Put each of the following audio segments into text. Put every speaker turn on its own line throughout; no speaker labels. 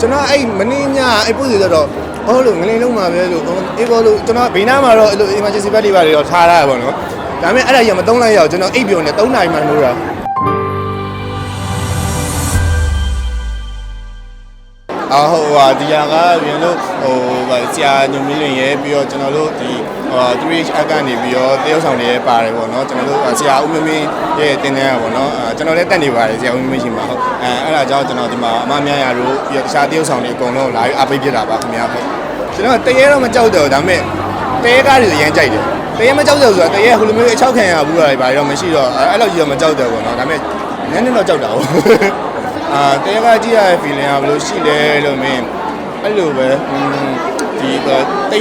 ကျွန်တော်အဲ့မင်းညအဲ့ပို့စီတော့ဟောလို့ငလင်းလုံးမှာပဲလို့အေးဘောလို့ကျွန်တော်ဘေးနားမှာတော့အဲ့လို emergency bed တွေပါတွေတော့ထားရတာပေါ့နော်ဒါပေမဲ့အဲ့ဒါကြီးမသုံးလိုက်ရအောင်ကျွန်တော်အိပ်ပြုံနဲ့3နာရီမှလို့တာ အာဟိုဟာဒီဟာကပြင်လို့ဟိုဗာဆရာညုံမင်းလင်ရဲ့ပြီးတော့ကျွန်တော်တို့ဒီဟို 3H အကနေပြီးတော့တရုတ်ဆောင်တွေရဲ့ပါတယ်ပေါ့နော်ကျွန်တော်တို့ဆရာဦးမင်းမင်းရဲ့တင်တဲ့ပေါ့နော်အဲကျွန်တော်လည်းတက်နေပါတယ်ဆရာဦးမင်းမင်းရှိမှာဟုတ်အဲအဲ့ဒါကြောင့်ကျွန်တော်ဒီမှာအမမြရတို့ပြီးတော့တခြားတရုတ်ဆောင်တွေအကုန်လုံးလာပြီးအပိတ်ဖြစ်တာပါခင်ဗျာဟုတ်ကျွန်တော်တရေတော့မကြောက်တော့ဒါပေမဲ့တရေကားတွေအရင်ကြိုက်တယ်တရေမကြောက်တော့ဆိုတာတရေဟိုလိုမျိုးအချောက်ခံရဘူးလားဘာတော့မရှိတော့အဲ့လိုကြီးတော့မကြောက်တော့ဘူးเนาะဒါပေမဲ့နည်းနည်းတော့ကြောက်တာဟုတ် အာတဲကကြည့်ရတဲ့ feeling ကဘယ်လိုရှိလဲလို့မင်းအဲ့လိုပဲอืมဒီတ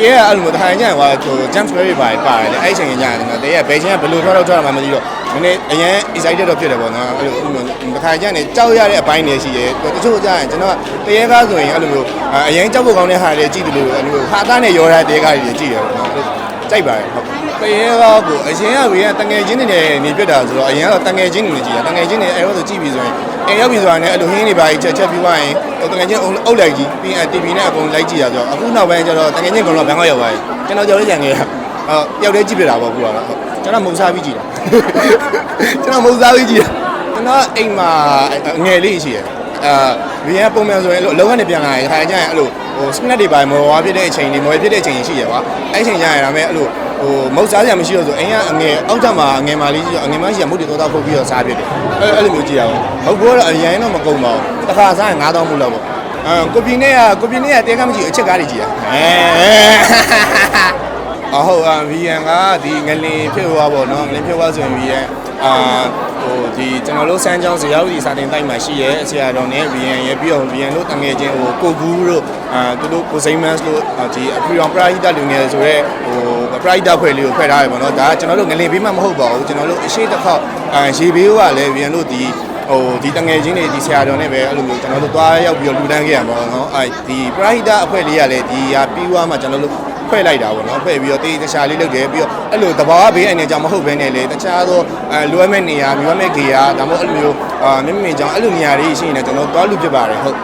ရေကအဲ့လိုမျိုးတစ်ခါညံ့ဟိုဟို jump scare တွေပါပါတယ်အဲ့ချိန်ညံ့တယ်နော်တရေကဘယ်ချိန်ကဘယ်လိုထွက်တော့ထွက်တာမှမသိတော့နည်းနည်းအရင် excited တော့ဖြစ်တယ်ပေါ့နော်အဲ့လိုတစ်ခါညံ့နေကြောက်ရတဲ့အပိုင်းတွေရှိတယ်တချို့ကြာရင်ကျွန်တော်တရေကားဆိုရင်အဲ့လိုမျိုးအရင်ကြောက်ဖို့ကောင်းတဲ့ဟာတွေကြည့်တယ်လို့အဲ့လိုဟာသားနဲ့ရောတဲ့တရေကားတွေကြည့်ရပေါ့နော်ကြိုက်ပါတယ်ဟုတ် တရေကားကိုအရင်ကဘေးကတငယ်ချင်းတွေနဲ့နေပြတ်တာဆိုတော့အရင်ကတော့တငယ်ချင်းတွေနဲ့ကြည့်တာတငယ်ချင်းတွေအဲ့လိုဆိုကြည့်ပြီးဆိုရင်အဲရောက်ပြီဆိုတာနဲ့အဲ့လိုဟင်းတွေပါကြီးချက်ချက်ပြီးသွားရင်ဟိုတငယ်ချင်းအုပ်အုပ်လိုက်ကြီးပြီးရင် TV နဲ့အကုန်လိုက်ကြည့်ရဆိုတော့အခုနောက်ပိုင်းကျတော့တငယ်ချင်းကတော့ဘန်ကောက်ရောက်သွားပြီကျွန်တော်ကြောက်လေးကြံခဲ့တာအော်ပျောက်လေးကြည့်ပြတာပေါ့ခုကတော့ဟုတ်ကျွန်တော်မုံစားပြီးကြည့်တာကျွန်တော်မုံစားပြီးကြည့်တာကျွန်တော်အိမ်မှာငယ်လေးရှိရယ်အာဘီယံပုံမှန်ဆိုရင်အလုံးကနေပြန်လာရင်ခါကျရင်အဲ့လိုဟို snack တွေပါမော်ဝါဖြစ်တဲ့အချိန်တွေမော်ဖြစ်တဲ့အချိန်ရှိရယ်ကွာအဲ့ချိန်ကျရင်ဒါပေမဲ့အဲ့လို ဟိုမုတ်စားစရာမရှိတော့ဆိုအိမ်ကအငယ်အောက်ချက်မှာအငယ်မလေးကြီးအငယ်မရှိရမုတ်တွေတော့တော့ဖုတ်ပြီးတော့စားပြတယ်အဲ့အဲ့လိုမျိုးကြည့်ရအောင်ဟုတ်ကောတော့အရင်တော့မကုန်ပါဘူးတစ်ခါစားရင်9000မှုလောက်ပေါ့အဲကိုပီနဲ့ကကိုပီနဲ့ကတဲကမရှိအချက်ကားတွေကြည့်ရအဲ အဟုတ်အ VN ကဒီငလင်ဖြစ်သွားပေါ့နော်ငလင်ဖြစ်သွားဆိုရင် VN အာဟိုဒီကျွန်တော်တို့စမ်းချောင်းဇရောက်ဒီစာတင်တိုက်မှာရှိရဲဆရာတော်နဲ့ VN ရဲ့ပြီးတော့ VN တို့တငယ်ချင်းဟိုကိုကူးတို့အာသူတို့ကိုစိမ့်မတ်တို့ဒီအဖရီအောင်ပရာဟိတလူငယ်ဆိုရဲဟိုပရာဟိတဖွဲ့လေးကိုဖွဲ့ထားတယ်ပေါ့နော်ဒါကကျွန်တော်တို့ငလင်ဘေးမှမဟုတ်ပါဘူးကျွန်တော်တို့အရှိတစ်ခေါက်အာရေဘေးကလည်း VN တို့ဒီဟိုဒီတငယ်ချင်းတွေဒီဆရာတော်နဲ့ပဲအဲ့လိုမျိုးကျွန်တော်တို့သွားရောက်ပြီးတော့လူတန်းခဲ့ရမှာပေါ့နော်အဲဒီပရာဟိတအဖွဲ့လေးကလည်းဒီဟာပြီးွားမှကျွန်တော်တို့ ဖွဲ့လိုက်တာပေါ့နော်ဖွဲ့ပြီးတော့တေးတခြားလေးလုပ်တယ်ပြီးတော့အဲ့လိုတဘာဝဘေးအနေကြောင့်မဟုတ်ဘဲနဲ့လေတခြားသောအဲလွယ်မဲ့နေရာမြို့မဲ့ခေရာဒါမှမဟုတ်အဲ့လိုမျိုးအာမင်းမင်းကြောင့်အဲ့လိုနေရာတွေရှိနေတယ်ကျွန်တော်သွားလူဖြစ်ပါတယ်ဟုတ်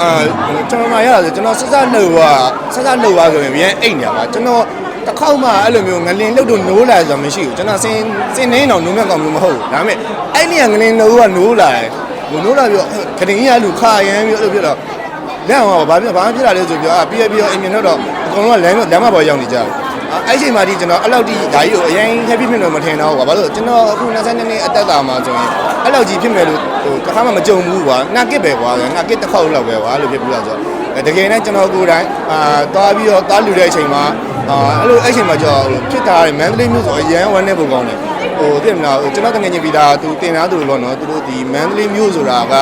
အာကျွန်တော်မှရတာဆိုကျွန်တော်စစနှုတ်ကစစနှုတ်ပါဆိုရင်ပြန်အိတ်နေပါကျွန်တော်တစ်ခေါက်မှအဲ့လိုမျိုးငလင်လုတ်တော့နိုးလာဆိုတော့မရှိဘူးကျွန်တော်စင်စင်နေတော့နိုးမြတ်ကောင်မျိုးမဟုတ်ဘူးဒါပေမဲ့အဲ့နေကငလင်နိုးကနိုးလာတယ်ဟိုနိုးလာပြီးတော့ခရင်ရလူခါရမ်းပြီးအဲ့လိုပြတော့လက်အောင်ဘာဖြစ်ဘာဖြစ်လာလဲဆိုပြီးတော့ပြီးရပြီးတော့အင်မြင်တော့ အကုန်လုံးကလမ်းလမ်းမပေါ်ရောက်နေကြတယ်အဲ့ချိန်မှာဒီကျွန်တော်အဲ့လောက်ထိဓာကြီးကိုအရင် happy ဖြစ်လို့မထင်တော့ဘူးကွာဘာလို့ကျွန်တော်အခု22နှစ်အသက်တာမှာဆိုရင်အဲ့လောက်ကြီးဖြစ်မယ်လို့ဟိုတစ်ခါမှမကြုံဘူးကွာငါကစ်ပဲကွာငါကစ်တစ်ခေါက်လောက်ပဲကွာလို့ဖြစ်ပြီးတော့ဆိုတော့တကယ်နဲ့ကျွန်တော်ကိုယ်တိုင်အာသွားပြီးတော့သွားလူတဲ့အချိန်မှာအာအဲ့လိုအဲ့ချိန်မှာကြောဖြစ်တာမန္တလေးမြို့ဆိုအရန်ဝမ်းနေပုံကောင်းတယ်ဟိုသိမလားကျွန်တော်တကယ်ချင်းပြီးသားသူတင်သားသူလို့နော်သူတို့ဒီမန္တလေးမြို့ဆိုတာက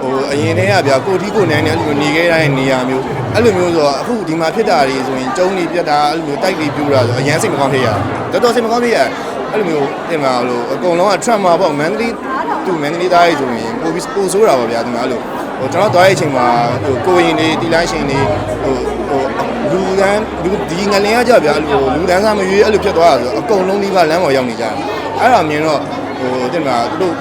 ဟိုအရင်တည်းကဗျာကိုထီကိုနန်းနဲ့အဲ့လိုနေခဲ့တဲ့နေရာမျိုးအဲ့လိုမျိုးဆိုတော့အခုဒီမှာဖြစ်တာတွေဆိုရင်ကျုံးတွေပြတ်တာအဲ့လိုမျိုးတိုက်တွေပြူတာဆိုအရန်စိတ်မကောင်းဖြစ်ရတော်တော်စိတ်မကောင်းဖြစ်ရအဲ့လိုမျိုးတင်မလားလို့အကုန်လုံးက trauma ပေါ့မန္တလေးသူမန္တလေးသားကြီးဆိုရင်ပိုပြီးပိုဆိုးတာပါဗျာဒီမှာအဲ့လိုဟိုကျွန်တော်သွားတဲ့အချိန်မှာဟိုကိုရင်တွေတီလိုင်းရှင်တွေဟိုဟိုလူတန်းလူဒီငလင်ကကြဗျာအဲ့လိုလူတန်းစားမရွေးအဲ့လိုဖြစ်သွားတာဆိုအကုန်လုံးဒီကလမ်းပေါ်ရောက်နေကြတယ်အဲ့ဒါမြင်တော့ဟိုတင်မလားသူတို့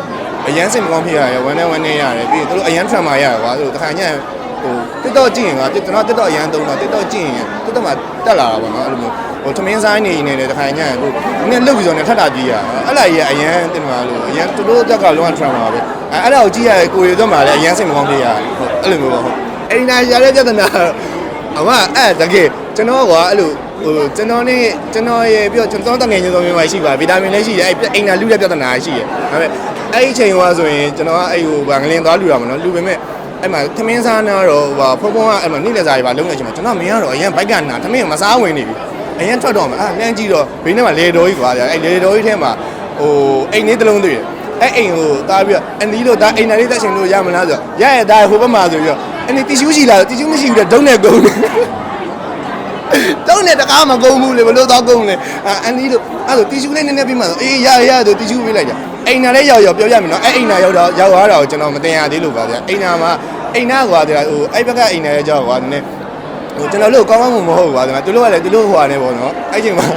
အရန်စိတ်မကောင်းဖြစ်ရတယ်ဝမ်းနဲ့ဝမ်းနဲ့ရတယ်ပြီးရင်တို့အရန် trauma ရတယ်ကွာတို့တခါညံ့ဟိုတက်တော့ကြည့်ရင်ကကျွန်တော်တက်တော့အရန်သုံးတော့တက်တော့ကြည့်ရင်တက်တော့မှတက်လာတာပေါ့နော်အဲ့လိုမျိုးဟိုသမင်းဆိုင်နေနေတယ်တခါညံ့တို့နည်းလုတ်ပြီးဆိုနေထပ်တာကြည့်ရအဲ့လာကြီးကအရန်တင်မှာလို့အရန်တို့တက်ကလုံးဝ trauma ပဲအဲ့အဲ့ဒါကိုကြည့်ရကိုရီတော့မှလည်းအရန်စိတ်မကောင်းဖြစ်ရတယ်ဟုတ်အဲ့လိုမျိုးပေါ့ဟုတ်အဲ့ဒီနာရတဲ့ပြဿနာအမအဲ့တကယ်ကျွန်တော်ကအဲ့လို ဟိုကျွန်တော်နဲ့ကျွန်တော်ရဲ့ပြီးတော့ကျွန်တော်တငယ်ချင်းဆုံးမျိုးရှိပါဗီတာမင်လည်းရှိတယ်အဲ့အိမ်နာလူတဲ့ပြဿနာရှိတယ်ဒါပေမဲ့အဲ့ဒီအချိန်ကဆိုရင်ကျွန်တော်ကအဲ့ဟိုဗာငလင်သွားလူတာမနော်လူပေမဲ့အဲ့မှာသမင်းစားနာတော့ဟိုဖုံဖုံကအဲ့မှာနေ့လည်စာတွေပါလုံးနေချိန်မှာကျွန်တော်မင်းကတော့အရင်ဘိုက်ကနာသမင်းမစားဝင်နေပြီအရင်ထွက်တော့မှာအာလမ်းကြည့်တော့ဘေးထဲမှာလေတော်ကြီးကွာအဲ့လေတော်ကြီးထဲမှာဟိုအိမ်လေးတစ်လုံးတွေ့တယ်အဲ့အိမ်ကိုတားပြီးတော့အနီးလို့ဒါအိမ်နာလေးတက်ရှင်လို့ရမလားဆိုတော့ရရဒါဟိုဘက်မှာဆိုပြီးတော့အနီးတီရှူးရှိလာတီရှူးမရှိဘူးတဲ့ဒုံးနဲ့ကုန်တယ် တုံးနဲ့တကားမကုန်ဘူးလေဘလို့တော့ကုန်လေအန်ဒီတို့အဲ့လိုတီရှူးလေးနည်းနည်းပြီးမှဆိုအေးရရဆိုတီရှူးပေးလိုက်ကြအိမ်နာလေးရောက်ရောက်ပြောပြမယ်နော်အဲ့အိမ်နာရောက်တော့ရောက်သွားတာကိုကျွန်တော်မတင်ရသေးလို့ပါဗျာအိမ်နာမှာအိမ်နာကွာတဲ့ဟိုအဲ့ဘက်ကအိမ်နာရဲ့ကြောက်ကွာနည်းဟိုကျွန်တော်တို့ကောင်းကောင်းမဟုတ်ဘူးကွာဒီမှာသူတို့ကလည်းသူတို့ဟိုဟာနေပေါ့နော်အဲ့ချိန်မှာ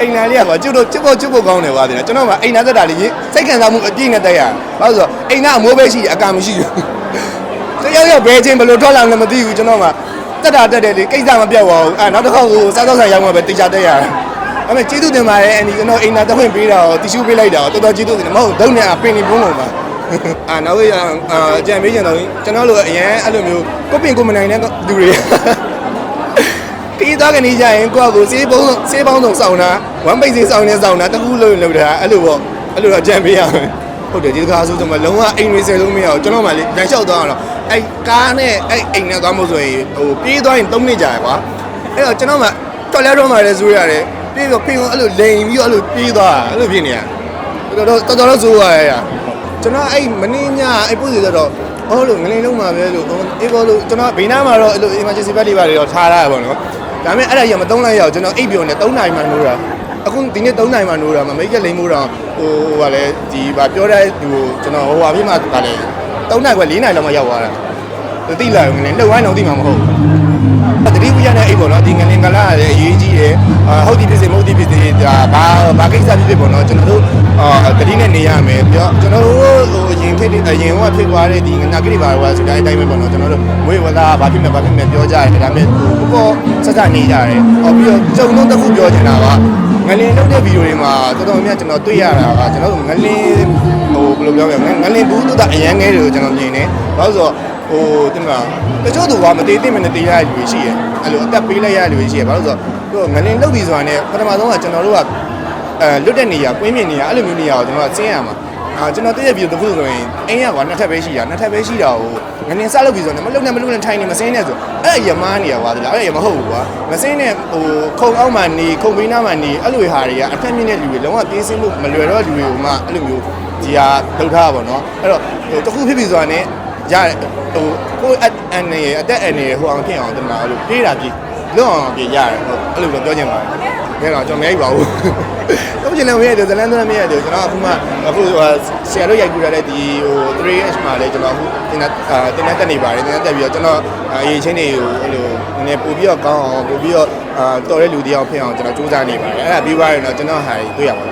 အိမ်နာလေးကကွာကျွတ်တော့ကျွတ်ဖို့ကျွတ်ဖို့ကောင်းတယ်ကွာတဲ့ကျွန်တော်ကအိမ်နာသက်တာလေးစိတ်ခံစားမှုအပြည့်နဲ့တက်ရဘာလို့ဆိုအိမ်နာအမိုးပဲရှိအကာမရှိဘူးတယောက်ယောက်ဘဲချင်းဘယ်လိုထွက်လာလဲမသိဘူးကျွန်တော်မှ တက်တာတက်တယ်လေကိစ္စမပြတ်ပါဘူးအဲနောက်တစ်ခေါက်ကိုစားတော့ဆိုင်ရောက်မှပဲတေချာတက်ရတယ်အဲ့မဲ့ကျေးဇူးတင်ပါတယ်အန်ဒီကျွန်တော်အိမ်သာတခွင့်ပေးတာရောတီရှူပေးလိုက်တာရောတော်တော်ကျေးဇူးတင်တယ်မဟုတ်ဒုံနဲ့အပင်နေဘုံလုံးပါအာနောက်ရအာအကြံပေးချင်တော့ကျွန်တော်တို့အရင်အဲ့လိုမျိုးကိုပင်ကိုမနိုင်တဲ့လူတွေခီးသွားကနေကြရင်ကိုယ့်ကိုစေးပုံးစေးပေါင်းစုံစောင်းတာဝမ်းပိတ်စေးစောင်းနေစောင်းတာတခုလုံးလုံးတာအဲ့လိုပေါ့အဲ့လိုတော့ကြံပေးရမယ်ဟုတ်တယ်ဒီကားဆိုတော့လုံးဝအိမ်တွေဆယ်လုံးမရအောင်ကျွန်တော်မှလေတန်လျှောက်သွားတော့ အဲ့ကားနဲ့အဲ့အိမ်နဲ့သွားမို့ဆိုရင်ဟိုပြေးသွားရင်3နှစ်ကြာကွာအဲ့တော့ကျွန်တော်မှတော်လဲတော့မှလည်းဇိုးရတယ်ပြေးတော့ပြေးတော့အဲ့လိုလိန်ပြီးတော့အဲ့လိုပြေးသွားအဲ့လိုဖြစ်နေရတော်တော်တော်တော်ဇိုးရရကျွန်တော်အဲ့မင်းညအဲ့ပို့စီတော့ဟောလို့ငလင်လုံးမှာပဲလို့အေးဘောလို့ကျွန်တော်ဘေးနားမှာတော့အဲ့လို emergency bed တွေပါတွေတော့ထားထားရပါတော့ဒါပေမဲ့အဲ့ဒါရမသုံးလိုက်ရအောင်ကျွန်တော်အိပ်ပြုံနဲ့3နာရီမှနိုးတာအခုဒီနေ့3နာရီမှနိုးတာမမိတ်ကလိမ့်မိုးတော့ဟိုဟိုကလည်းဒီဗာပြောတဲ့ဟိုကျွန်တော်ဟိုဟာပြမှဗာလဲ 3နာရီက4နာရီလောက်မှရောက်သွားတာသူတိလာငလင်လှုပ်ဝိုင်းတော့တိမှာမဟုတ်ဘူးတတိဝိရနဲ့အိပ်ပေါ့နော်ဒီငလင်ကလာလည်းအရေးကြီးတယ်ဟုတ်ဒီဖြစ်စေမဟုတ်ဒီဖြစ်စေဒါဘာဘာကိစ္စဖြစ်ဖြစ်ပေါ့နော်ကျွန်တော်တို့အာတတိနဲ့နေရမယ်ပြောကျွန်တော်တို့ဟိုအရင်ဖြစ်အရင်ကဖြစ်သွားတဲ့ဒီငနာကိရိပါဝါဆိုတဲ့အတိုင်းပဲပေါ့နော်ကျွန်တော်တို့ဝေဝလာဘာဖြစ်မယ်ဘာဖြစ်မယ်ပြောကြတယ်ဒါပေမဲ့ဟိုပေါ့ဆက်ဆက်နေကြတယ်ဟောပြီးတော့ကြုံတော့တစ်ခုပြောချင်တာကငလင်လုပ်တဲ့ဗီဒီယိုတွေမှာတော်တော်များများကျွန်တော်တွေ့ရတာကကျွန်တော်တို့ငလင်ဟို ဘယ်လိုပြောမလဲငလင်ဘူးတူတာအရန်ငယ်တွေကိုကျွန်တော်မြင်တယ်ဘာလို့ဆိုတော့ဟိုတင်မလားတချို့သူကမသေးသိမနဲ့တေးရတဲ့လူတွေရှိတယ်အဲ့လိုအသက်ပေးလိုက်ရတဲ့လူတွေရှိတယ်ဘာလို့ဆိုတော့ငလင်လုပ်ပြီးဆိုတာနဲ့ပထမဆုံးကကျွန်တော်တို့ကအဲလွတ်တဲ့နေရာကွင်းမြင်နေရာအဲ့လိုမျိုးနေရာကိုကျွန်တော်ကဆင်းရမှာအာကျွန်တော်တည့်ရပြီးတခုဆိုရင်အင်းရကွာနှစ်ထပ်ပဲရှိတာနှစ်ထပ်ပဲရှိတာကိုငလင်စလုပ်ပြီးဆိုတော့မလုံနဲ့မလုံနဲ့ထိုင်နေမစင်းနဲ့ဆိုအဲ့ရမားနေရကွာဒီလားအဲ့ရမဟုတ်ဘူးကွာမစင်းနဲ့ဟိုခုံအောက်မှနေခုံပေးနားမှနေအဲ့လိုဟာတွေကအထက်မြင့်တဲ့လူတွေလုံးဝပြေးစင်းလို့မလွယ်တော့လူတွေကိုမှအဲ့လိုမျိုး ဒီဟာထုတ်ထားတာပေါ့နော်အဲ့တော့ဟိုတခုဖြစ်ပြီဆိုတာနဲ့ရတယ်ဟိုကိုအအန်နေအတက်အန်နေဟိုအောင်ဖြစ်အောင်တမလားအဲ့လိုပြေးတာပြေးလွတ်အောင်ပြေးရတယ်ဟုတ်အဲ့လိုတော့ပြောချင်ပါတယ်ဘယ်တော့ကျွန်တော်မရိုက်ပါဘူးတော့ကျင်လည်းမရိုက်တယ်ဇလန်တော့မရိုက်တယ်ကျွန်တော်အခုမှအခုဆရာတို့ရိုက်ကြည့်ရတဲ့ဒီဟို 3H မှာလည်းကျွန်တော်အခုတင်တဲ့တင်တဲ့တက်နေပါတယ်တင်တဲ့တက်ပြီးတော့ကျွန်တော်အရေးချင်းတွေကိုအဲ့လိုနည်းနည်းပို့ပြီးတော့ကောင်းအောင်ပို့ပြီးတော့အာတော်တဲ့လူတယောက်ဖြစ်အောင်ကျွန်တော်စူးစမ်းနေပါတယ်အဲ့ဒါပြီးသွားရင်တော့ကျွန်တော်ဟာတွေ့ရပါမယ်ဟုတ်